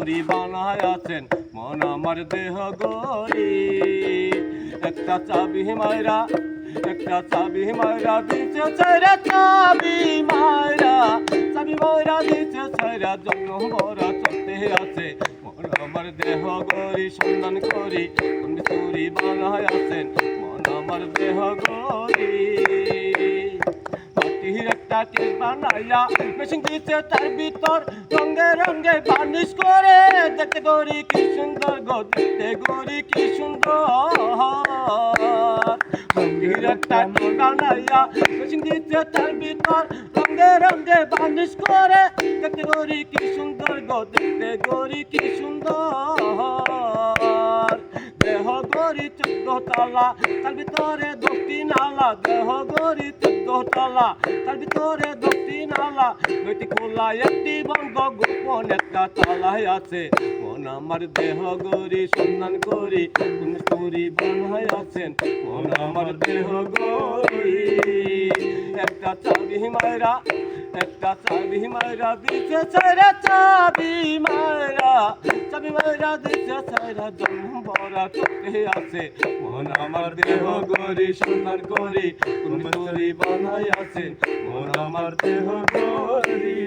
তরি বানায় আছেন, মন আমার দেহ গরি একটা চাবি মায়রা একটা চাবি মায়রা দিচ্ছে চাইরা চাবি মায়রা চাবি মায়রা দিচ্ছে চাইরা জন্ম ভরা চলতে আছে। মন আমার দেহ গরি সন্ধান করি, কোন তরি বানায় আছেন, মন আমার দেহ গরি মাটির একটা কেক বানাইয়া মেশিন দিচ্ছে তার ভিতর, রঙে রঙে বার্নিশ করে। দেখতে গরি কি সুন্দর গো, দেখতে গরি কি সুন্দর। মাটির একটা কেক বানাইয়া মেশিন দিচ্ছে তার ভিতর, রঙে রঙে বার্নিশ করে। দেখতে গরি কি সুন্দর গো, দেখতে গরি কি সুন্দর। গরি চোদ্দ তার ভিতরে দশটি নালা, দেহ গরি চোদ্দ তালা, তার ভিতরে দশটি নালা দুইটি খোলা, একটি বন্ধ, গোপন একটা তালাই আছে। মন আমার দেহ গরি, সন্ধান করি, কোন করি বানাই আছেন। মন আমার দেহ গরি, একটা চাবি মায়েরা একটা চাবি মায়েরা মায়েরা চাবি মায়েরা জন্ম বড়া চোখে আছে। মন আমার দেহ গরি সন্ধান করি কোন করি বানাই আছে। মন আমার দেহ গরি